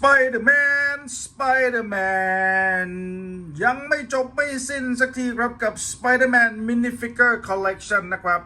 Spider-Man Spider-Man ยังไม่จบไม่สิ้นสักทีครับกับ Spider-Man Minifigure Collection นะครับ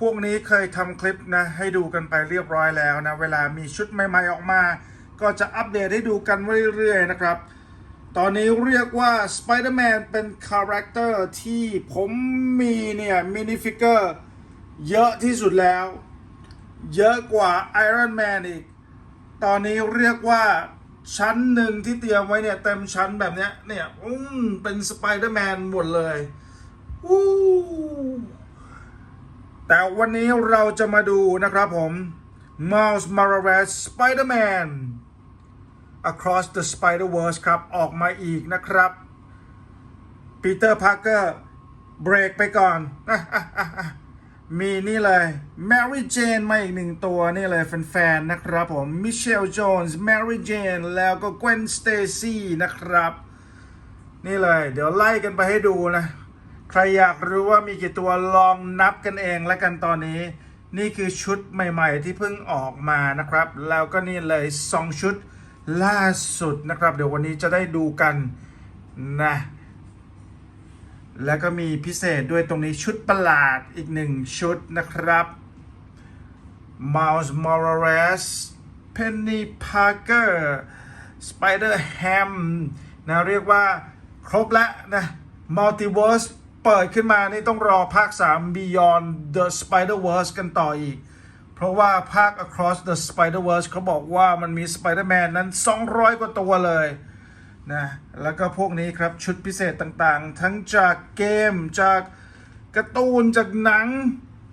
พวกนี้เคยทำคลิปนะ ให้ดูกันไปเรียบร้อยแล้วนะ เวลามีชุดใหม่ ๆ ออกมา ก็จะอัปเดตให้ดูกันเรื่อย ๆ นะครับ ตอนนี้เรียกว่า Spider-Man เป็นคาแรคเตอร์ที่ผมมีเนี่ยมินิฟิกเกอร์เยอะที่สุดแล้ว เยอะกว่า Iron Man อีก ตอนนี้เรียกว่าชั้นหนึ่งที่เตรียมไว้เนี่ยเต็มชั้นแบบเนี้ยเนี่ยอืมเป็นสไปเดอร์แมนหมดเลยวู้แต่วันนี้เราจะมาดูนะครับผม Miles Morales Spider-Man Across the Spider-Verse ครับ ออกมาอีกนะครับ ปีเตอร์พาร์เกอร์เบรกไปก่อน มีนี่เลย Mary Jane มาอีกหนึ่งตัวนี่เลยแฟนๆนะครับผม Michelle Jones Mary Jane แล้วก็ Gwen Stacy นะครับ นี่เลยเดี๋ยวไล่กันไปให้ดูนะ ใครอยากรู้ว่ามีกี่ตัวลองนับกันเองแล้วกันตอนนี้ นี่คือชุดใหม่ๆที่เพิ่งออกมานะครับ แล้วก็นี่เลย 2 ชุดล่าสุดนะครับ เดี๋ยววันนี้จะได้ดูกันนะ แล้วก็มีพิเศษด้วยตรงนี้ชุดประหลาดอีกหนึ่งชุดนะครับ Miles Morales Penny Parker Spider Ham นะเรียกว่าครบแล้วนะ Multiverse เปิดขึ้นมานี่ต้องรอภาค 3 Beyond the Spider-Verse กันต่ออีก เพราะว่าภาค Across the Spider-Verse เขาบอกว่ามันมี Spider-Man นั้น 200 กว่าตัวเลย นะแล้วก็พวกนี้ครับชุดพิเศษต่างๆ ทั้งจากเกมจากการ์ตูนจากหนัง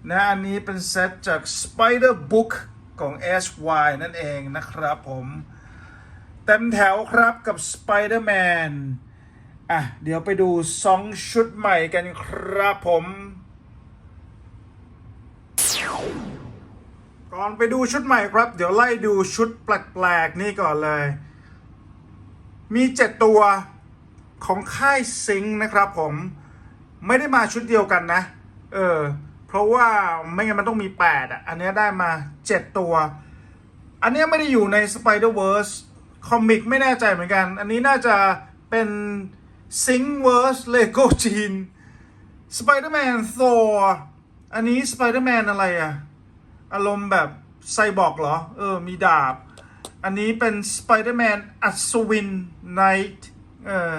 นะอันนี้เป็นเซตจาก Spider Book ของ SY นั่นเองนะครับผมเต็มแถวครับกับ Spider-Man อะ เดี๋ยวไปดู 2 ชุดใหม่กันครับผม ก่อนไปดูชุดใหม่ครับ เดี๋ยวไล่ดูชุดแปลกๆ นี่ก่อนเลย มีเจ็ดตัวของค่ายซิงค์นะครับผมไม่ได้มาชุดเดียวกันนะ เออ เพราะว่าไม่งั้นมันต้องมี8อะ อันนี้ได้มา7ตัว อันนี้ไม่ได้อยู่ใน Spider-Verse คอมิกไม่แน่ใจเหมือนกัน อันนี้น่าจะเป็น Syncverse Lego จีน Spider-Man Thor อันนี้ Spider-Man อะไรอะอารมณ์แบบไซบอร์กเหรอ เออ มีดาบ อันนี้เป็น Spider-Man อัศวินไนท์เออ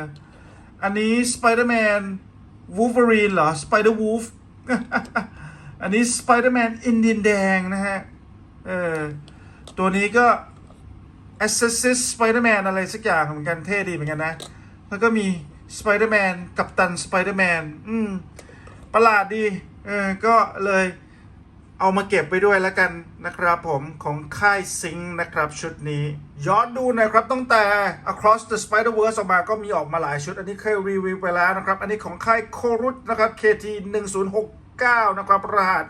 อันนี้ Spider-Man Wolverine เหรอ Spider-Wolf อันนี้ Spider-Man อินเดียนแดงนะฮะ เออ ตัวนี้ก็ Assassin Spider-Man อะไรสักอย่างเหมือนกันเท่ดีเหมือนกันนะ แล้วก็มี Spider-Man กัปตัน Spider-Man อืม ประหลาดดี เออ ก็เลย เอามาเก็บไปด้วยแล้วกันนะครับผมของค่ายซิงค์นะครับชุดนี้ ย้อนดูน่อยครับตั้งแต่ Across the Spider-Verse ออกมาก็มีออกมาหลายชุด อันนี้เคยรีวิวไปแล้วนะครับ อันนี้ของค่ายโครุตนะครับ KT 1069นะครับรหัส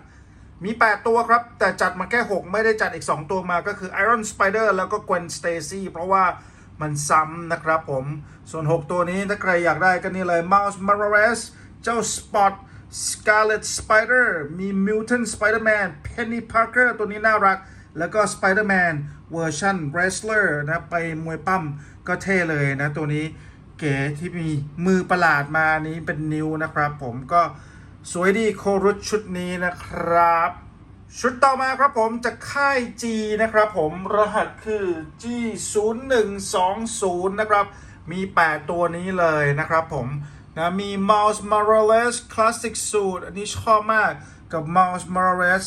มี 8 ตัวครับ แต่จัดมาแค่ 6 ไม่ได้จัดอีก 2 ตัวมาก็คือ Iron Spider แล้วก็ Gwen Stacy เพราะว่ามันซ้ำนะครับผม ส่วน 6 ตัวนี้ถ้าใครอยากได้ก็นี่เลย Miles Morales เจ้า Spot Scarlet Spider มี Mutant Spider-Man Penny Parker ตัวนี้น่ารัก แล้วก็ Spider-Man เวอร์ชัน Wrestler นะไปมวยปั้มก็เท่เลยนะ ตัวนี้เก๋ที่มีมือประหลาดมานี้เป็นนิ้วนะครับผมก็สวยดีโครุชุดนี้นะครับ ชุดต่อมาครับผมจากค่าย G นะครับผมรหัสคือ G 0 1 2 0นะครับ มี 8 ตัวนี้เลยนะครับผม นะมี Miles Morales Classic Suit อันนี้ชอบมากกับ Miles Morales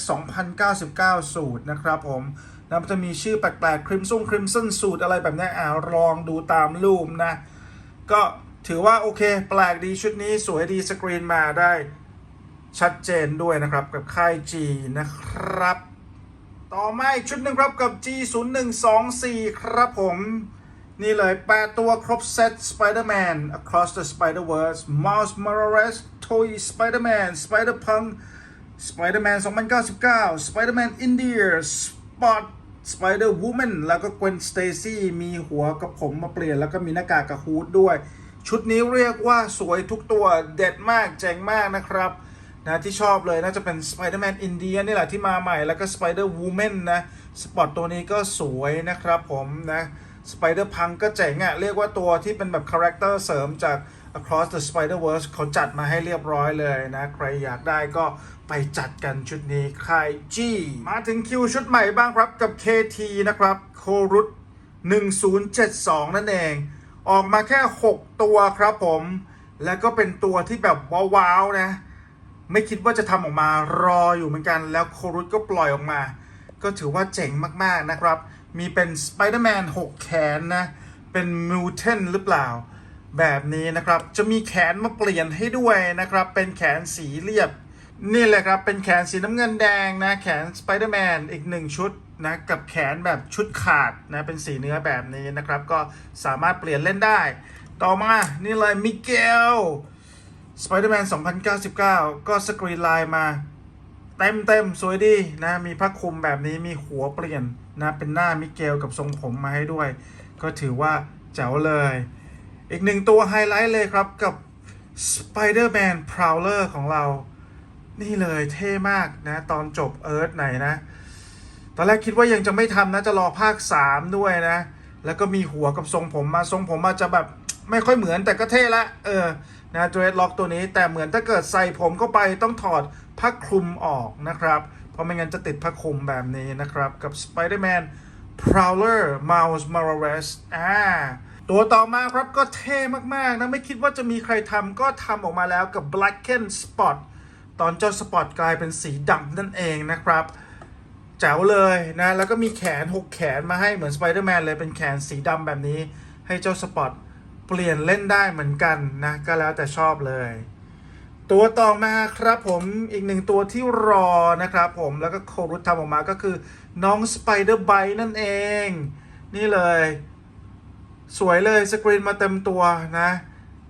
2099 สูตรนะครับผมนะมันจะมีชื่อแปลกๆ Crimson Crimson Suit อะไรแบบนี้อ่าลองดูตามรูปนะ ก็ถือว่าโอเค แปลกดีชุดนี้สวยดีสกรีนมาได้ชัดเจนด้วยนะครับกับค่าย G นะครับ ต่อมาอีกชุดหนึ่งครับกับ G 0 1 2 4 ครับผม นี่เลย 8 ตัวครบเซต Spider-Man Across the Spider-Verse Miles Morales Toy Spider-Man Spider-Punk Spider-Man 2099 Spider-Man India Spot Spider-Woman แล้วก็ Gwen Stacy มีหัวกับผมมาเปลี่ยน แล้วก็มีหน้ากากกับฮูดด้วย ชุดนี้เรียกว่าสวยทุกตัวเด็ดมากเจ๋งมากนะครับนะที่ชอบเลยน่าจะเป็น Spider-Man อินเดียนี่แหละที่มาใหม่แล้วก็ Spider-Woman นะ สปอตตัวนี้ก็สวยนะครับผมนะ Spider Punk ก็เจ๋งอะ่ะ เรียกว่าตัวที่เป็นแบบคาแรคเตอร์เสริมจาก Across the Spider-Verse เขาจัดมาให้เรียบร้อยเลยนะ ใครอยากได้ก็ไปจัดกันชุดนี้ค่าย G มาถึงคิวชุดใหม่บ้างครับกับ KT นะครับโครุต1072 นั่นเอง ออกมาแค่ 6 ตัวครับผม แล้วก็เป็นตัวที่แบบว้าวๆนะ ไม่คิดว่าจะทำออกมารออยู่เหมือนกัน แล้วโครุตก็ปล่อยออกมา ก็ถือว่าเจ๋งมากๆนะครับ มีเป็นสไปเดอร์แมน6แขนนะ เป็นมิวเทนหรือเปล่า แบบนี้นะครับ จะมีแขนมาเปลี่ยนให้ด้วยนะครับ เป็นแขนสีเรียบ นี่เลยครับ เป็นแขนสีน้ำเงินแดงนะ แขนสไปเดอร์แมนอีกหนึ่งชุดนะกับแขนแบบชุดขาดนะเป็นสีเนื้อแบบนี้นะครับ ก็สามารถเปลี่ยนเล่นได้ ต่อมานี่เลยมิเกล Spider-Man 2099 ก็สกรีนไลน์มา เต็มเต็มสวยดีนะ มีผ้าคลุมแบบนี้มีหัวเปลี่ยน นะเป็นหน้ามิเกลกับทรงผมมาให้ด้วย ก็ถือว่าเจ๋วเลย อีกหนึ่งตัวไฮไลท์เลยครับกับ Spider-Man Prowler ของเรา นี่เลยเท่มากนะ ตอนจบเอิร์ธไหนนะ ตอนแรกคิดว่ายังจะไม่ทำนะ จะรอภาค 3 ด้วยนะ แล้วก็มีหัวกับทรงผมมา ทรงผมมาจะแบบไม่ค่อยเหมือนแต่ก็เท่ละ เออ นะเดรดล็อกตัวนี้แต่เหมือนถ้าเกิดใส่ผมเข้าไปต้องถอดผ้าคลุมออกนะครับ เพราะไม่งั้นจะติดผ้าคลุมแบบนี้นะครับ กับ Spider-Man Prowler Miles Morales อ่าตัวต่อมาครับก็เท่มาก ๆ นะ ไม่คิดว่าจะมีใครทำก็ทำออกมาแล้วกับ Blacken Spot ตอนเจ้าสปอตกลายเป็นสีดำนั่นเองนะครับแจ๋วเลยนะ แล้วก็มีแขน 6 แขนมาให้เหมือนสไปเดอร์แมนเลยเป็นแขนสีดำแบบนี้ ให้เจ้าสปอตเปลี่ยนเล่นได้เหมือนกันนะ ก็แล้วแต่ชอบเลย ตัวต่อมาครับผมอีกหนึ่งตัวที่รอนะครับผมแล้วก็โครุตทำออกมาก็คือน้องสไปเดอร์ไบนั่นเอง นี่เลย สวยเลยสกรีนมาเต็มตัวนะ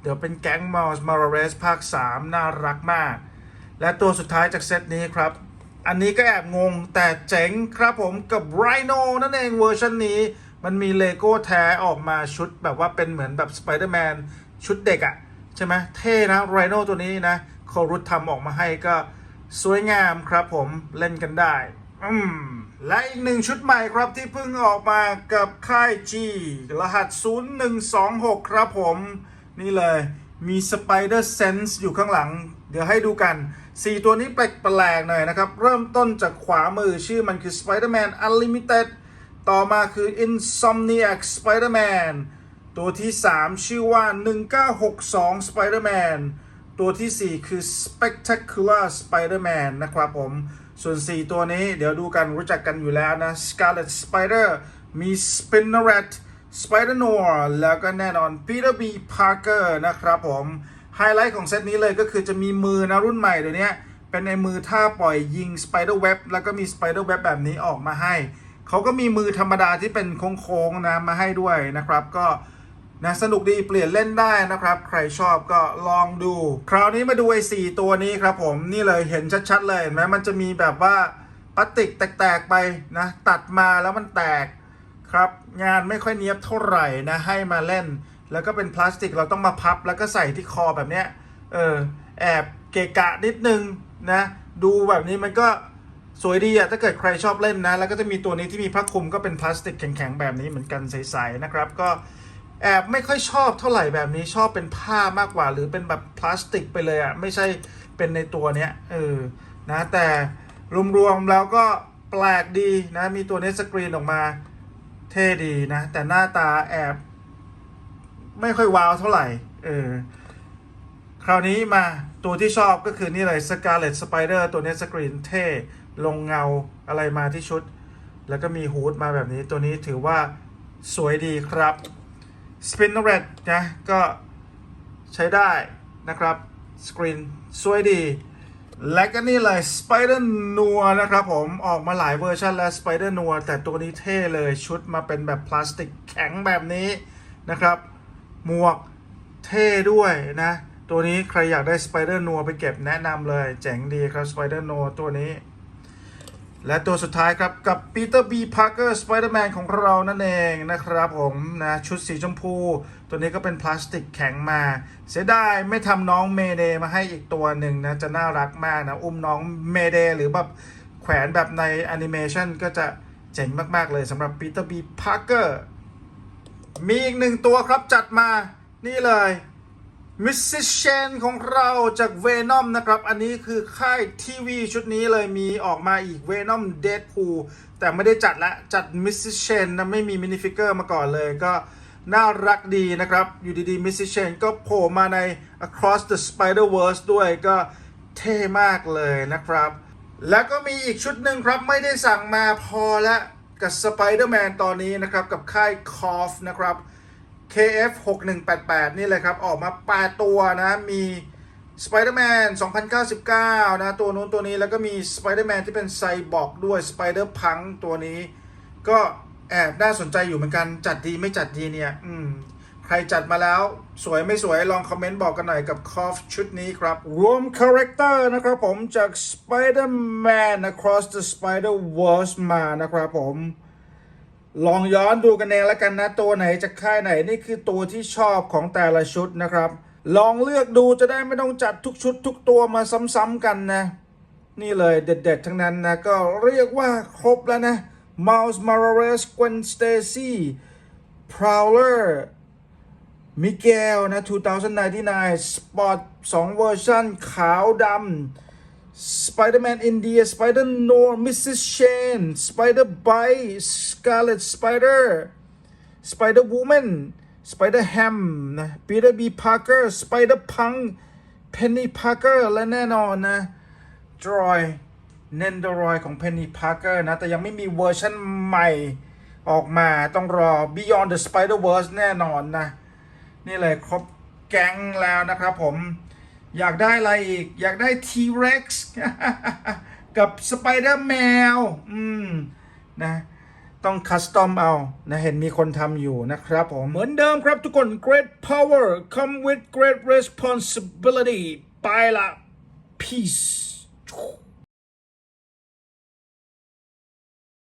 เดี๋ยวเป็นแก๊งม i ลส์มาราเรสภาค 3 น่ารักมาก และตัวสุดท้ายจากเซตนี้ครับ อันนี้ก็แอบงงแต่เจ๋งครับผมกับไรโนนั่นเองเวอร์ชันนี้ มันมีเลโก้แท้ออกมาชุดแบบว่าเป็นเหมือนแบบสไปเดอร์แมนชุดเด็กอะ ใช่ไหมเท่นะไรโนตัวนี้นะโครุตทำออกมาให้ก็สวยงามครับผมเล่นกันได้ อืม และอีกหนึ่งชุดใหม่ครับที่เพิ่งออกมากับค่าย G รหัส 0126 ครับผม นี่เลยมี Spider Sense อยู่ข้างหลัง เดี๋ยวให้ดูกัน 4 ตัวนี้แปลกๆหน่อยนะครับ เริ่มต้นจากขวามือชื่อมันคือ Spider-Man Unlimited ต่อมาคือ Insomniac Spider-Man ตัวที่ 3 ชื่อว่า 1962 Spider-Man ตัวทีสี่ 4 คือ Spectacular Spider-Man นะครับผม ส่วน 4 ตัวนี้เดี๋ยวดูกันรู้จักกันอยู่แล้วนะ Scarlet Spider มี Spinneret Spider Noir แล้วก็แน่นอน Peter B Parker นะครับผม ไฮไลท์ของเซตนี้เลยก็คือจะมีมือนะรุ่นใหม่เดี๋ยวนี้เป็นในมือท่าปล่อยยิง Spider Web แล้วก็มี Spider Web แบบนี้ออกมาให้ เขาก็มีมือธรรมดาที่เป็นโค้งๆนะมาให้ด้วยนะครับ ก็ นะสนุกดีเปลี่ยนเล่นได้นะครับ ใครชอบก็ลองดู คราวนี้มาดูไอ้สตัวนี้ครับผมนี่เลยเห็นชัดๆเลยเห็นไหมมันจะมีแบบว่าพลาสติกแตกๆไปนะตัดมาแล้วมันแตกครับ งานไม่ค่อยเนียบเท่าไหร่นะให้มาเล่น แล้วก็เป็นพลาสติกเราต้องมาพับแล้วก็ใส่ที่คอแบบเนี้ยเออแอบเกะกะนิดนึงนะดูแบบนี้มันก็สวยดีอะถ้าเกิดใครชอบเล่นนะ แล้วก็จะมีตัวนี้ที่มีผ้าคลุมก็เป็นพลาสติกแข็งๆแบบนี้เหมือนกันใสๆนะครับก็ แอบไม่ค่อยชอบเท่าไหร่แบบนี้ชอบเป็นผ้ามากกว่า หรือเป็นแบบพลาสติกไปเลยอะไม่ใช่เป็นในตัวเนี้ยเออนะแต่รวมๆแล้วก็แปลกดีนะมีตัวเนี้สกรีนออกมาเท่ดีนะ แต่หน้าตาแอบ ไม่ค่อยว้าวเท่าไหร่เออคราวนี้มาตัวที่ชอบก็คือนี่เลย Scarlet Spider ตัวนี้สกรีนเท่ลงเงาอะไรมาที่ชุด แล้วก็มีฮูดมาแบบนี้ตัวนี้ถือว่าสวยดีครับ Spinneret นะ ก็ใช้ได้นะครับ สกรีนสวยดี และก็นี่เลย Spider n o i r นะครับผม ออกมาหลายเวอร์ชันแล้ว Spider n o i r แต่ตัวนี้เท่เลยชุดมาเป็นแบบพลาสติกแข็งแบบนี้นะครับ หมวกเท่ด้วยนะ ตัวนี้ใครอยากได้ Spider n o i r ไปเก็บแนะนำเลย เจ๋งดีครับ Spider n o i r ตัวนี้ และตัวสุดท้ายครับ กับ Peter B Parker Spider-Man ของเรานั่นเองนะครับผมนะชุดสีชมพู ตัวนี้ก็เป็นพลาสติกแข็งมา เสียดายไม่ทำน้องเมเดมาให้อีกตัวหนึ่งนะ จะน่ารักมากนะ อุ้มน้องเมเดหรือแบบแขวนแบบในแอนิเมชันก็จะเจ๋งมาก ๆ เลยสำหรับ Peter B Parker มีอีกหนึ่งตัวครับจัดมานี่เลย มิสซิเชนของเราจากเวนอมนะครับ อันนี้คือค่ายทีวีชุดนี้เลยมีออกมาอีกเวนอมเด p พูแต่ไม่ได้จัดละ จัดมิสซิเชนนะไม่มีมินิฟิกเกอร์มาก่อนเลยก็น่ารักดีนะครับ อยู่ดีๆมิสซิเชนก็โผล่มาใน Across the Spider-Verse ด้วยก็เท่มากเลยนะครับ แล้วก็มีอีกชุดหนึ่งครับไม่ได้สั่งมาพอละกับ Spider-Man ตอนนี้นะครับ กับค่าย c o f นะครับ KF 6188 นี่เลยครับ ออกมา 8 ตัวนะ มี Spider-Man 2099 นะ ตัวนู้นตัวนี้แล้วก็มี Spider-Man ที่เป็นไซบอร์กด้วย Spider-Punk ตัวนี้ ก็แอบน่าสนใจอยู่เหมือนกันจัดดีไม่จัดดีเนี่ย อืม ใครจัดมาแล้ว สวยไม่สวยลองคอมเมนต์บอกกันหน่อยกับคอฟชุดนี้ครับ รวมคาแรคเตอร์นะครับผมจาก Spider-Man Across the Spider-Verse มานะครับผม ลองย้อนดูกันเองแล้วกันนะ ตัวไหนจากค่ายไหนนี่คือตัวที่ชอบของแต่ละชุดนะครับ ลองเลือกดูจะได้ไม่ต้องจัดทุกชุดทุกตัวมาซ้ำๆกันนะ นี่เลยเด็ดๆ ทั้งนั้นนะ ก็เรียกว่าครบแล้วนะ Miles Morales Gwen Stacy Prowler มิเกลนะ 2099 Spot 2 เวอร์ชันขาวดำ Spider-Man India Spider No Mrs. Shane Spider Bite Scarlet Spider Spider Woman Spider Ham Peter B Parker Spider Punk Penny Parker และแน่นอนนะ Droy เนนดรอยของ Penny Parker นะ แต่ยังไม่มีเวอร์ชันใหม่ออกมาต้องรอ Beyond the Spider-Verse แน่นอนนะ นี่เลยครบแก๊งแล้วนะครับผม อยากได้อะไรอีก อยากได้ T-Rex กับ Spider-Man อืมนะต้องคัสตอมเอานะเห็นมีคนทำอยู่นะครับผม เหมือนเดิมครับทุกคน great power come with great responsibility ไปละ peace